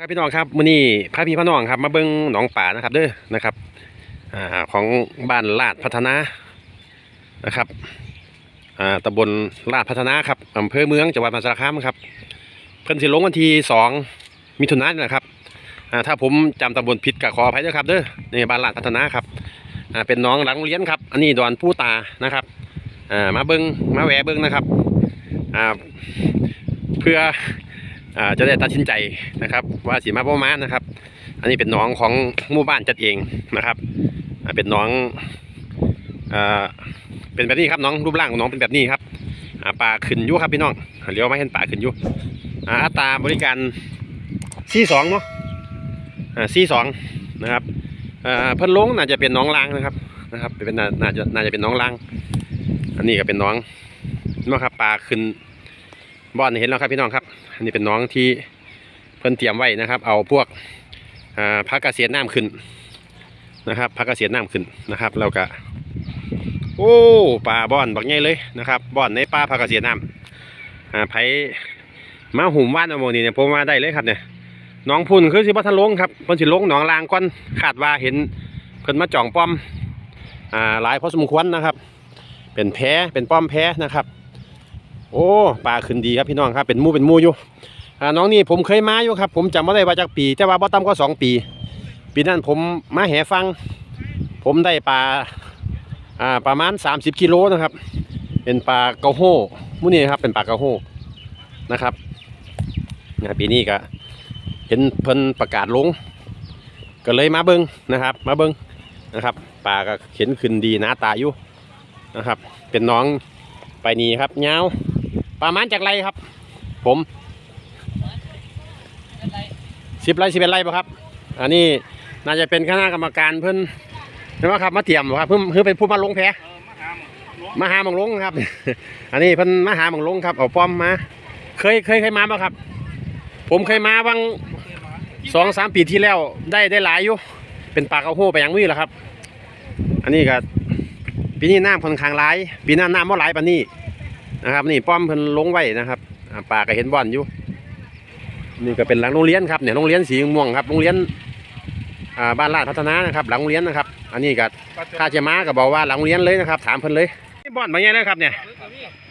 ครับพี่น้องครับมื้อนี้พระพี่พระน้องครับ มาเบิ่งหนองป่านะครับเด้อนะครับอ่าของบ้านลาดพัฒนานะครับอ่าตำบลลาดพัฒนาครับอำเภอเมืองจังหวัดมหาสารคามครับ เพิ่นสิลงวันที่สองมิถุนายนนะครับอ่าถ้าผมจำตำบลผิดก็ขออภัยด้วยครับเด้อนี่บ้านลาดพัฒนาครับอ่าเป็นน้องหลังโรงเรียนครับ อันนี้ดอนผู้ตานะครับอ่ามาเบิ่งมาแหวเบิ่งนะครับอ่าเพื่อ จะได้ตัดสินใจนะครับ ว่าสีมาประมาณนะครับ อันนี้เป็นน้องของหมู่บ้านจัดเองนะครับเป็นน้องอเป็นแบบนี้ครับน้องรูปร่างของน้องเป็นแบบนี้ครับอ่าปลาขึ้นยู่ครับพี่น้องเลี้ยวมาเห็นปลาขึ้นยู่อ่าอัตราบริการซีสองเนาะซีสองนะครับเพิ่นลงน่าจะเป็นน้องลางนะครับนะครับเป็นน่าจะน่าจะเป็นน้องลาง อันนี้ก็เป็นน้องนาะครับปลาขึ้น บ่อนเห็นแล้วครับพี่น้องครับ อันนี้เป็นน้องที่เพิ่นเตรียมไว้นะครับ เอาพวกอ่าพักเกษียณน้ำขึ้นนะครับพักเกษียณน้ำขึ้นนะครับแล้วก็โอ้ปลาบ่อนบักใหญ่เลยนะครับบ่อนในปลาพักเกษียณน้ำอ่าไผมาหุ่มว่านเอาโมนี่เนี่ยผมมาได้เลยครับเนี่ยน้องพุ่นคือสิบัทลงครับเพิ่นสิลงหนองลางก่อนคาดว่าเห็นเพิ่นมาจ่องป้อมอ่าหลายพอสมควรนะครับ เป็นแพ้เป็นป้อมแพ้นะครับ โอ้ปลาขึ้นดีครับพี่น้องครับเป็นมูเป็นมูอยู่น้องนี่ผมเคยมาอยู่ครับ ผมจำไม่ได้ว่าจากปีแต่ว่าบ่ต่ำก็สองปี ปีนั้นผมมาแห่ฟัง ผมได้ปลาอ่าประมาณ 30กิโลนะครับ เป็นปลาเกาโฮ่หมูนี่ครับเป็นปลาเกาโฮ่นะครับนปีนี้ก็เห็นเพิ่นประกาศลง ก็เลยมาเบิ้งนะครับ มาเบิ้งนะครับปลาก็เห็นขึ้นดีหน้าตาอยู่นะครับ เป็นน้องไปนี่ครับเงาว ประมาณจากไรครับ ผมสิบไรสิบเอ็ดไรป่ะครับ อันนี้น่าจะเป็นคณะกรรมการเพิ่นเห็นไหมครับมาเตรียมครับเพิ่นเพิ่นเป็นผู้มาลงแพ้มาหาหมองลงครับ อันนี้เพิ่นมาหาหมองลงครับเอาป้อมมา เคยเคยเคยมาป่ะครับ ผมเคยมาบางสองสามปีที่แล้วได้ได้หลายอยู่ เป็นปลากระโหไปยังวิ่งแล้วครับ อันนี้ก็ปีนี้น้ำค่อนข้างหลาย ปีหน้าน้ำบ่หลายปานนี้ นะครับ นี่ป้อมเพิ่นลงไว้นะครับป่าก็เห็นบ่อนอยู่ นี่ก็เป็นหลังโรงเรียนครับเนี่ยโรงเรียนสีม่วงครับโรงเรียนบ้านลาดพัฒนานะครับ หลังโรงเรียนนะครับ อันนี้ก็ข้าเจมาก็บอกว่าหลังโรงเรียนเลยนะครับ ถามเพิ่นเลยบ่อนมาไงนะครับเนี่ย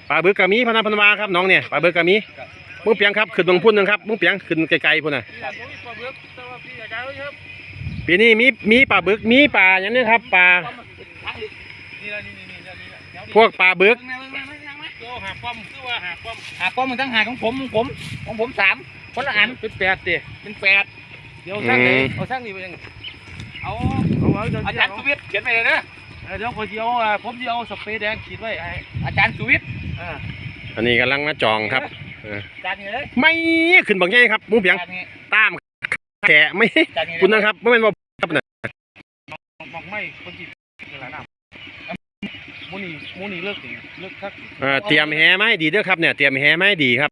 ปลาบึกกะมีพนันพนวาครับน้องเนี่ยปลาบึกกะมีมุ้งเปียงครับขึ้นตรงพุ่นนึงครับมุ้งเปียงขึ้นไกลๆพุ่นน่ะปีนี้มีมีปลาบึกมีปลาอย่างนี้ครับปลาพวกปลาบึก หาป้อมคือว่าหาป้อมหาป้อมมันตั้งหาของผมของผมของผมสามคนละอันเป็นแปดดิเป็นแปดเดี๋ยวสร้างไหนเอาสร้างนี่ไปยังเอาอาจารย์สุวิทย์เขียนไปเลยนะเดี๋ยวคนเดียวผมจะเอาสเปรย์แดงขีดไว้อาจารย์สุวิทย์อันนี้กำลังมาจองครับอาจารย์นี่เลยไม่ขึ้นบักใหญ่ครับมุ้งเปียงอาจารย์นี่ตามแกะไม่อาจารย์นี่คุณนะครับไม่เป็นว่าครับนะบอกไม่คนจีนเป็นไรนะ มูนี่มูนี่เลิกสิเลิกทักเอ่อเตรียมแหไม้ดีเด้อครับเนี่ยเตรียมแหไม้ดีครับ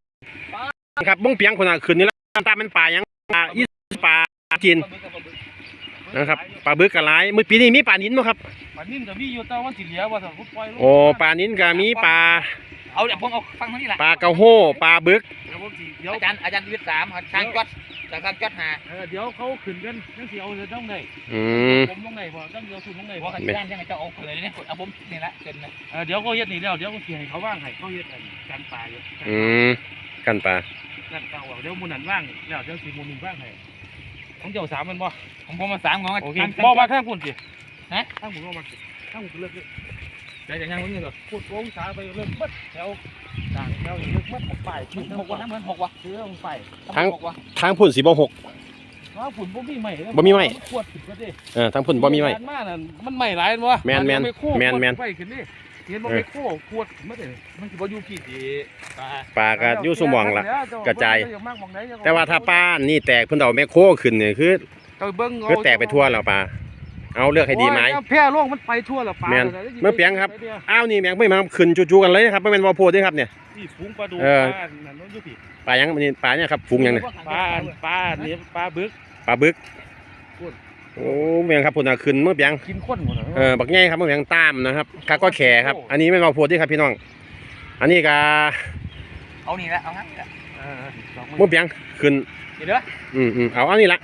ครับมุ้งเปียงคนน่ะขึ้นนี่แล้วตามเป็นป่ายังป่าอีป่าจีนนะครับปลาบึกกระไรเมื่อปีนี้มีปลานิ้นมั้ครับมันนิ่มจะมีอยู่แต่ว่าสิเหลียว่าถ้าพุทปล่อยโอ้ปลานิ้นก็มีปลาเอาเดี๋ยวผมเอาฟังเท่านี้แหละปลาเกาโห่ปลาบึกเดี๋ยวผมสิเดี๋ยวอาจารย์อาจารย์วิทย์สามอาจารย์จอด อาจารย์จอดหาเออเดี๋ยวเขาขึ้นกันยังสิเอาจะต้องได้อืม ผมต้องได้พอต้องเดียวสุดต้องได้เพพอราะอาจารย์ยังไงจะเอาเลยเนี่ยเอาผมนี่ละเกินนะเออเดี๋ยวก็เฮ็ดนี่แล้วเดี๋ยวก็สิให้เขาว่างให้เขาเฮ็ดอันกันปลาอยู่อืมกันปลากันเก่าเดี๋ยวหมุนนั่นว่างแล้วเดี๋ยวสิหมุนนี่ว่างให้ของเจ้าสามมันบ่ของผมมาสามของอาโอเคจารย์บ่มาข้างพุ่นสิฮะข้างพุ่นบ่มาสิข้างพุ่นเลิกเลย เดี๋ยวจะยังวิ่งเหรอพูดองศาไปเลิกมัดแถวต่างแถวเลิกมัดหกป้ายหกวะทั้งเหมือนหกวะซื้อลงไปหกวะทางพุ่นสีบ่หกว่าฝุ่นบ่มีใหม่บ่มีไม้ขวดขึ้นก็ดิเออทางพุ่นบ่มีไม้มานั่นมันใหม่หลายบ่แม่นแม่นไโค้แม่นแม่นไปขึ้นดิเห็นบ่เออไปโค้ขวดขึ้นมาเด้มันสิบ่อยู่พี่สิปลาปลาก็อยู่สมองล่ะกระจายเบิ่งเบิ่งเบิ่งแต่ว่าถ้าปลานี่แตกเพิ่นเอาแมคโครขึ้นเนี่ยคือเอาเบิ่งเอาคือแตกไปทั่วแล้วปลา เอาเลือกให้ดีไหม โอ้ยแพร่โลกมันไปทั่วแล้วปลาแม่นดี๋ยวเมื่อเปียงครับอ้าวนี่แมงไม่มาขึ้นจู่ๆกันเลยนะครับไม่เป็นวอโพดด้วยครับเนี่ย นี่ฝูงปลาดูเออ ปลานั่นนู้นอยู่พี่ปลายังนี่ปลาเนี่ยครับฝูงยังเนี่ยปลาปลานี่ปลาบึกปลาบึกพูดโอ้แมงครับพุ่นน่ะขึ้นเมื่อเปียง กินข้นหมดเออบักแง่ครับเมื่อเปียงตามนะครับกาก็แข่ครับ อันนี้ไม่วอโพดด้วยครับพี่น้อง อันนี้ก็เอานี่ละเอางั้นละเออสองเมื่อเปียงขึ้นเดี๋นี่เด้ออืมอืมเอาเอานี่ละ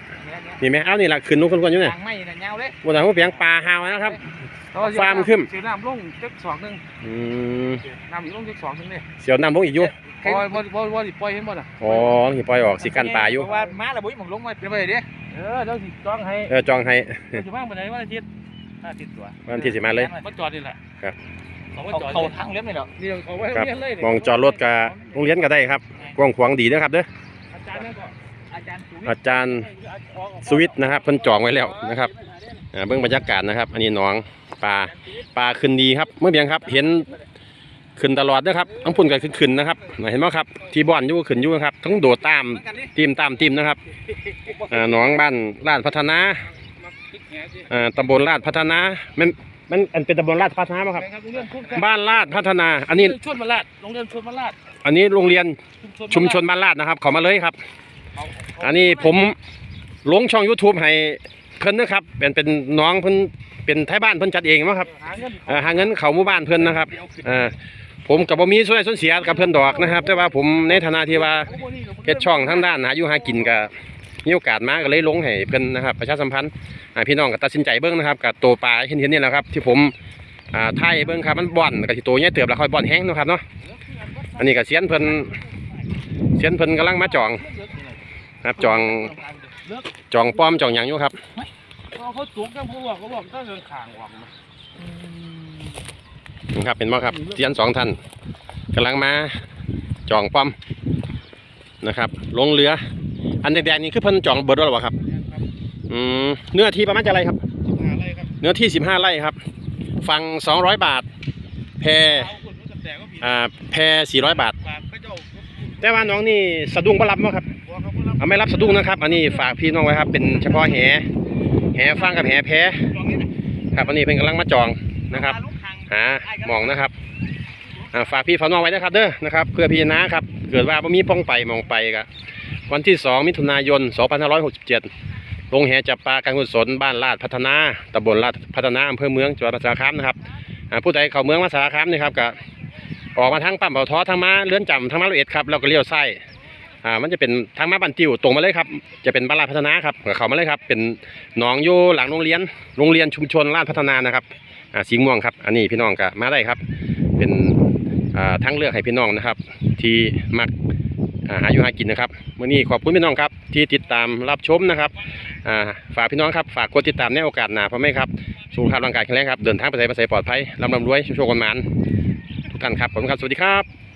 นี่นะเนี่ยนี่ไหมเอานี่ละขึ้นนุ่งคนๆอยู่เนี่ยทางไม่เนี่ยยาวเลยบนทางหัวเปียงปลาหาวนะครับฟาร์มขึ้นเสียน้ำลงจักสองหนึงอืมน้ำอีกลงจักสองหนึงเนี่ยเสียวน้ำลงอีกอยู่ปล่อยบ่บ่บ่สิปล่อยเห็นบ่น่ะอ๋อสิปล่อยออกสิกันปลาอยู่เพราะว่าม้าระบุยหมองลงมาเป็นไปเด้เออเดี๋ยวสิจองให้เออจองให้เดี๋ยวสิว่างไปไหนวันอาทิตย์อาทิตย์ตัววันที่สิมาเลยบ่จอดนี่แหละครับเขาบ่เขาจอดเขาทางเล็บนี่เหรอเดี๋ยวเขาไว้ครับเรียนเลยมองจอดรถกับโรงเรียนก็ได้ครับกว้างขวางดีนะครับเด้ออาจารย์นั่นก็ อาจารย์สุวิทย์อาจารย์สวิตนะครับเพิ่นจองไว้แล้วนะครับอ่าเบื้องบรรยากาศนะครับ อันนี้หน้องปลาปลาขึ้นดีครับ เมื่อเพียงครับ เห็นขึ้นตลอดนะครับทั้งพุ่นก็ขึ้นขึ้นนะครับ เห็นไหมครับ ที่บ่อนอยู่ขึ้นอยู่ครับทั้งโดดตามเหมือนกันดิทีมตามทีมนะครับอ่าหน้องบ้านลาดพัฒนาอ่าตำบลลาดพัฒนามันมันอันเป็นตำบลลาดพัฒนาไหมครับโรงเรียนชุมชนบ้านลาดพัฒนา อันนี้ชวนมาลาดโรงเรียนชวนมาลาด อันนี้โรงเรียนชุมชนนบ้านลาดนะครับเขามาเลยครับเอาเอาอันนี้ผมลงช่อง YouTube ให้เพิ่นนะครับ เป็นเป็นน้องเพิ่นเป็นไทยบ้านเพิ่นจัดเองมั้งครับหาเงินเอ่อหาเงินเขาหมู่บ้านเพิ่นนะครับเอ่อผมกับบ่มีส่วนได้ส่วนเสียกับเพิ่นดอกนะครับ แต่ว่าผมในฐานะที่ว่าเฮ็ดช่องทางด้านหาอยู่หากินก็มีโอกาสมาก็เลยลงให้เพิ่นนะครับ ประชาสัมพันธ์อ่าพี่น้องก็ตัดสินใจเบิ่งนะครับกับตัวปลาเห็นเห็นนี่แหละครับ ที่ผมอ่าถ่ายให้เบิ่งครับมันบ่อนก็สิโตใหญ่เติบแล้วค่อยบ่อนแห้งเนาะครับเนาะอันนี้ก็เสียนเพิ่นเสียนเพิ่นกำลังมาจอง ครับจองเลิกจองป้อมจองหยังอยู่ครับเอาเขาจุกกันเขาบอกเขาบอกต้องเดินขางหวังนะนะครับเป็นบ่ครับเสียนสองท่านกำลังมาจองป้อมนะครับ ลงเรือ อันแดงๆนี่คือเพิ่นจองเบิดแล้วหรอครับอืมเนื้อที่ประมาณจะไรครับหาอะไรครับเนื้อที่15ไร่ครับ ฟัง200บาท แพรเอาคนรู้จักแต่ก็ผิดอ่าแพร400บาทปากพระเจ้าแต่ว่าน้องนี่สะดุ้งบ่รับบ่ครับหัว เขาพูดแล้วเอาไม่รับสะดุ้งนะครับ อันนี้ฝากพี่น้องไว้ครับ เป็นเฉพาะแหแหฟังกับแหแพรจองนี่นะครับอันนี้เป็นกำลังมาจองนะครับหาหมองนะครับอ่าฝากพี่ฝากน้องไว้นะครับเด้อนะครับเพื่อพี่นะครับ เกิดว่าบ่มีป้องไปมองไปก็วันที่ 2 มิถุนายน 2567ลงแหจับปลาการกุศลบ้านลาดพัฒนาตำบลลาดพัฒนาอำเภอเมืองจังหวัดสารคามนะครับอ่าผู้ใดเข้าเมืองมาสารคามนี่ครับก็ออกมาทางปั๊มเบาท้อทางมาเลื่อนจำทางมาละเอ็ดครับแล้วก็เลี้ยวซ้ อ่ามันจะเป็นทางมาบันติวตรงมาเลยครับ จะเป็นบ้านลาดพัฒนาครับก็เขามาเลยครับ เป็นหนองอยู่หลังโรงเรียน โรงเรียนชุมชนลาดพัฒนานะครับอ่าสีม่วงครับ อันนี้พี่น้องก็มาได้ครับ เป็นอ่าทางเลือกให้พี่น้องนะครับ ที่มักอาหาอยู่หากินนะครับวันนี้ขอบคุณพี่น้องครับ ที่ติดตามรับชมนะครับอ่าฝากพี่น้องครับฝากกดติดตามในโอกาสหน้าเพราะไม่ครับสุขภาพร่างกายแข็งแรงครับเดินทางไปไหนไปไหนปลอดภัยร่ำรำรวยโชคๆกันมานทุกท่านครับขอบคุณครับสวัสดีครับ